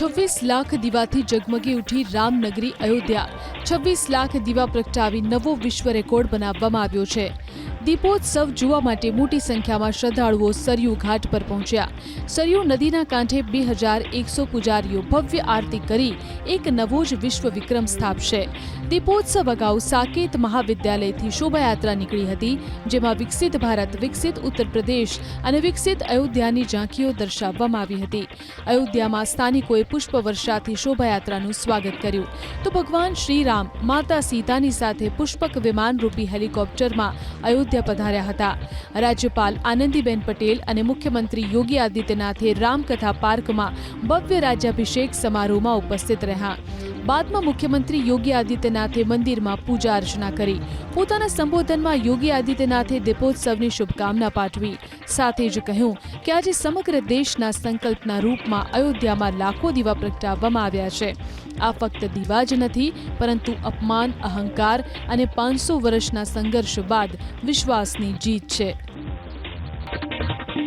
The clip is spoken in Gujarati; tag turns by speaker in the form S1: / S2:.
S1: છવ્વીસ લાખ દીવાથી જગમગી ઉઠી રામનગરી અયોધ્યા. છવ્વીસ લાખ દીવા પ્રગટાવી નવો વિશ્વ રેકોર્ડ બનાવવામાં આવ્યો છે. દીપોત્સવ જોવા માટે મોટી સંખ્યામાં શ્રદ્ધાળુઓ સરયુ ઘાટ પર પહોંચ્યા. સરયુ નદીના કાંઠે બે હજાર એકસો પૂજારીઓ ભવ્ય આરતી કરી એક નવો જ વિશ્વ વિક્રમ સ્થાપશે. દીપોત્સવ અગાઉ સાકેત મહાવિદ્યાલયથી શોભાયાત્રા નીકળી હતી, જેમાં વિકસિત ભારત, વિકસિત ઉત્તર પ્રદેશ અને વિકસિત અયોધ્યાની ઝાંખીઓ દર્શાવવામાં આવી હતી. અયોધ્યામાં સ્થાનિકોએ પુષ્પવર્ષાથી શોભાયાત્રાનું સ્વાગત કર્યું. તો ભગવાન શ્રીરામ માતા સીતાની સાથે પુષ્પક વિમાનરૂપી હેલિકોપ્ટરમાં અયોધ્યા પધાર્યા હતા. રાજ્યપાલ આનંદીબેન પટેલ અને મુખ્યમંત્રી યોગી આદિત્યનાથે રામકથા પાર્કમાં ભવ્ય રાજ્યાભિષેક સમારોહમાં ઉપસ્થિત રહ્યા. બાદમાં મુખ્યમંત્રી યોગી આદિત્યનાથે મંદિરમાં પૂજા અર્ચના કરી. પોતાના સંબોધનમાં યોગી આદિત્યનાથે દીપોત્સવની શુભકામના પાઠવી. સાથે જ કહ્યું કે આજે સમગ્ર દેશના સંકલ્પના રૂપમાં અયોધ્યામાં લાખો દીવા પ્રગટાવવામાં આવ્યા છે. આ ફક્ત દીવા જ નથી, પરંતુ અપમાન, અહંકાર અને પાંચસો વર્ષના સંઘર્ષ બાદ વિશ્વાસની જીત છે.